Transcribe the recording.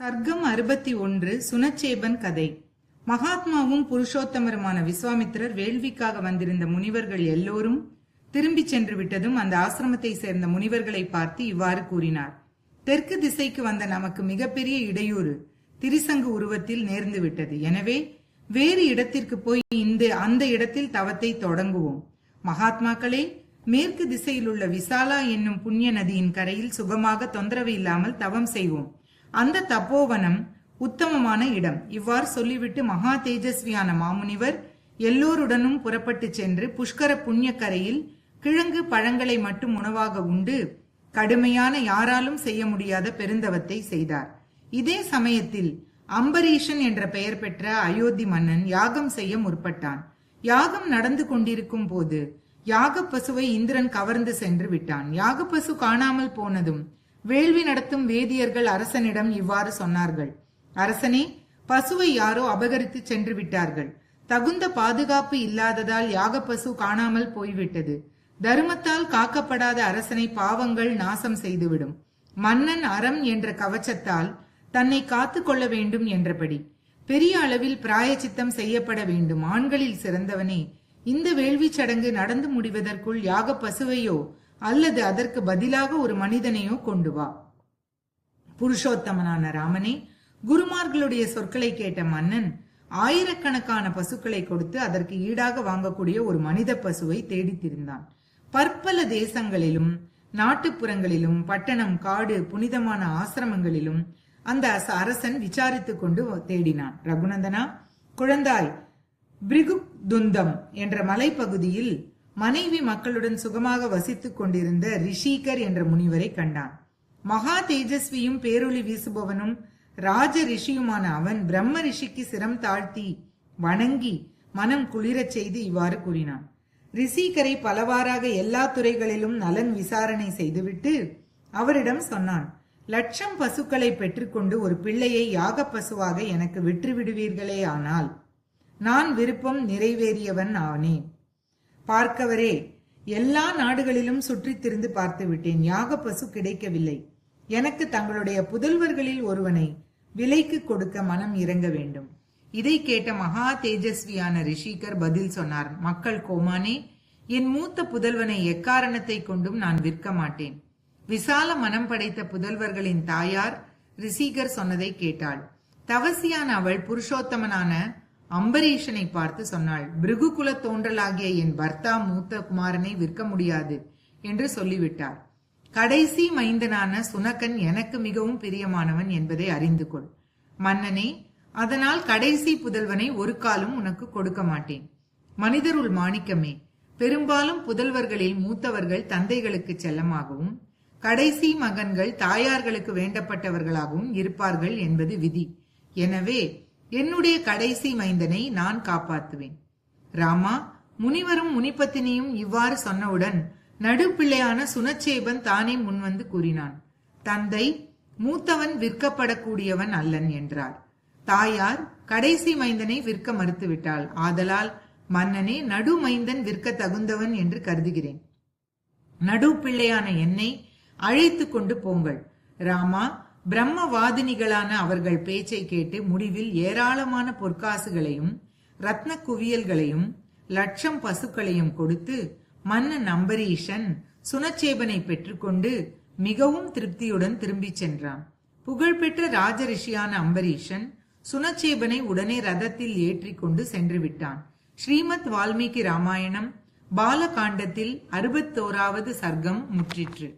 சர்க்கம் அறுபத்தி ஒன்று சுனச்சேபன் கதை. மகாத்மாவும் புருஷோத்தமருமான விஸ்வாமித்திரர் வேள்விக்காக வந்திருந்த முனிவர்கள் எல்லோரும் திரும்பிச் சென்று விட்டதும் அந்த ஆசிரமத்தை சேர்ந்த முனிவர்களை பார்த்து இவ்வாறு கூறினார். தெற்கு திசைக்கு வந்த நமக்கு மிகப்பெரிய இடையூறு திரிசங்கு உருவத்தில் நேர்ந்து விட்டது எனவே வேறு இடத்திற்கு போய் இந்த அந்த இடத்தில் தவத்தை தொடங்குவோம். மகாத்மாக்களே மேற்கு திசையில் உள்ள விசாலா என்னும் புண்ணிய நதியின் கரையில் சுகமாக தொந்தரவு இல்லாமல் தவம் செய்வோம். அந்த தப்போவனம் உத்தமமான இடம். இவ்வாறு சொல்லிவிட்டு மகா தேஜஸ்வியான மாமுனிவர் எல்லோருடனும் புறப்பட்டு சென்று புஷ்கர புண்ணியக்கரையில் கிழங்கு பழங்களை மட்டும் உணவாக உண்டு கடுமையான யாராலும் செய்ய முடியாத பெருந்தவத்தை செய்தார். இதே சமயத்தில் அம்பரீஷன் என்ற பெயர் பெற்ற அயோத்தி மன்னன் யாகம் செய்ய முற்பட்டான். யாகம் நடந்து கொண்டிருக்கும் போது யாக பசுவை இந்திரன் கவர்ந்து சென்று விட்டான். யாக பசு காணாமல் போனதும் வேள்வி நடத்தும் வேதியர்கள் அரசனிடம் இவ்வாறு சொன்னார்கள். அரசனே பசுவை யாரோ அபகரித்து சென்று விட்டார்கள். தகுந்த பாதுகாப்பு இல்லாததால் யாக பசு காணாமல் போய்விட்டது. தர்மத்தால் காக்கப்படாத அரசனை பாவங்கள் நாசம் செய்துவிடும். மன்னன் அறம் என்ற கவச்சத்தால் தன்னை காத்து கொள்ள வேண்டும் என்றபடி. பெரிய அளவில் பிராயச்சித்தம் செய்யப்பட வேண்டும். ஆண்களில் சிறந்தவனே இந்த வேள்விச் சடங்கு நடந்து முடிவதற்குள் யாக பசுவையோ அல்லது அதற்கு பதிலாக ஒரு மனிதனையோ கொண்டு வா. புருஷோத்தமனான ராமனே குருமார்களுடைய சொற்களை கேட்ட மன்னன் ஆயிரக்கணக்கான பசுக்களை கொடுத்து அதற்கு ஈடாக வாங்கக்கூடிய ஒரு மனித பசுவை தேடித்திருந்தான். பற்பல தேசங்களிலும் நாட்டுப்புறங்களிலும் பட்டணம் காடு புனிதமான ஆசிரமங்களிலும் அந்த அரசன் விசாரித்துக் கொண்டு தேடினான். ரகுநந்தனா குழந்தாய் பிரிகுதுந்தம் என்ற மலைப்பகுதியில் மனைவி மக்களுடன் சுகமாக வசித்துக் கொண்டிருந்த ரிஷிகர் என்ற முனிவரை கண்டான். மகா தேஜஸ்வியும் பேரொளி வீசுபவனும் ராஜ ரிஷியுமான அவன் பிரம்ம ரிஷிக்கு சிரம் தாழ்த்தி வணங்கி மனம் குளிரச் செய்து இவ்வாறு கூறினான். ரிஷிகரை பலவாறாக எல்லா துறைகளிலும் நலன் விசாரணை செய்துவிட்டு அவரிடம் சொன்னான் லட்சம் பசுக்களை பெற்றுக்கொண்டு ஒரு பிள்ளையை யாக பசுவாக எனக்கு விற்று விடுவீர்களே ஆனால் நான் விருப்பம் நிறைவேறியவன் ஆனேன். பார்க்கவரே எல்லா நாடுகளிலும் சுற்றித் திரிந்து பார்த்து விட்டேன் யாக பசு கிடைக்கவில்லை. எனக்கு தங்களுடைய புதல்வர்களில் ஒருவனை விலைக்கு கொடுக்க மனம் இறங்க வேண்டும். இதை கேட்ட மகா தேஜஸ்வியான ரிஷிகர் பதில் சொன்னார் மக்கள் கோமானே என் மூத்த புதல்வனை எக்காரணத்தை கொண்டும் நான் விற்க மாட்டேன். விசால மனம் படைத்த புதல்வர்களின் தாயார் ரிஷிகர் சொன்னதை கேட்டாள். தவசியான அவள் புருஷோத்தமனான அம்பரீஷனை பார்த்து சொன்னாள் பிருகுகுல தோன்றலாகிய என் பர்த்தா மூத்த குமாரனை விற்க முடியாது என்று சொல்லிவிட்டார். கடைசி மைந்தனான சுனக்கன் எனக்கு மிகவும் பிரியமானவன் என்பதை அறிந்து கொள். மன்னனே அதனால் கடைசி புதல்வனை ஒரு காலும் உனக்கு கொடுக்க மாட்டேன். மனிதருள் மாணிக்கமே பெரும்பாலும் புதல்வர்களில் மூத்தவர்கள் தந்தைகளுக்கு செல்லமாகவும் கடைசி மகன்கள் தாயார்களுக்கு வேண்டப்பட்டவர்களாகவும் இருப்பார்கள் என்பது விதி. எனவே என்னுடைய கடைசி மைந்தனை நான் காப்பாற்றுவேன் ராமா முனிவரும் முனிப்பத்தினியும் இவ்வாறு சொன்னவுடன் நடுப்பிள்ளையான சுனச்சேபன் தானே முன்வந்து கூறினான் தந்தை மூத்தவன் விற்கப்படக்கூடியவன் அல்லன் என்றார் தாயார் கடைசி மைந்தனை விற்க மறுத்துவிட்டாள். ஆதலால் மன்னனே நடு மைந்தன் விற்க தகுந்தவன் என்று கருதுகிறேன். நடுப்பிள்ளையான என்னை அழைத்து கொண்டு போங்கள். ராமா பிரம்மவாதினிகளான அவர்கள் பேச்சை கேட்டு முடிவில் ஏராளமான பொற்காசுகளையும் ரத்ன குவியல்களையும் லட்சம் பசுக்களையும் கொடுத்து மன்னன் அம்பரீஷன் சுனச்சேபனை பெற்றுக்கொண்டு மிகவும் திருப்தியுடன் திரும்பிச் சென்றான். புகழ்பெற்ற ராஜரிஷியான அம்பரீஷன் சுனச்சேபனை உடனே ரதத்தில் ஏற்றிக் கொண்டு சென்று விட்டான் ஸ்ரீமத் வால்மீகி ராமாயணம் பாலகாண்டத்தில் அறுபத்தோராவது சர்க்கம் முற்றிற்று.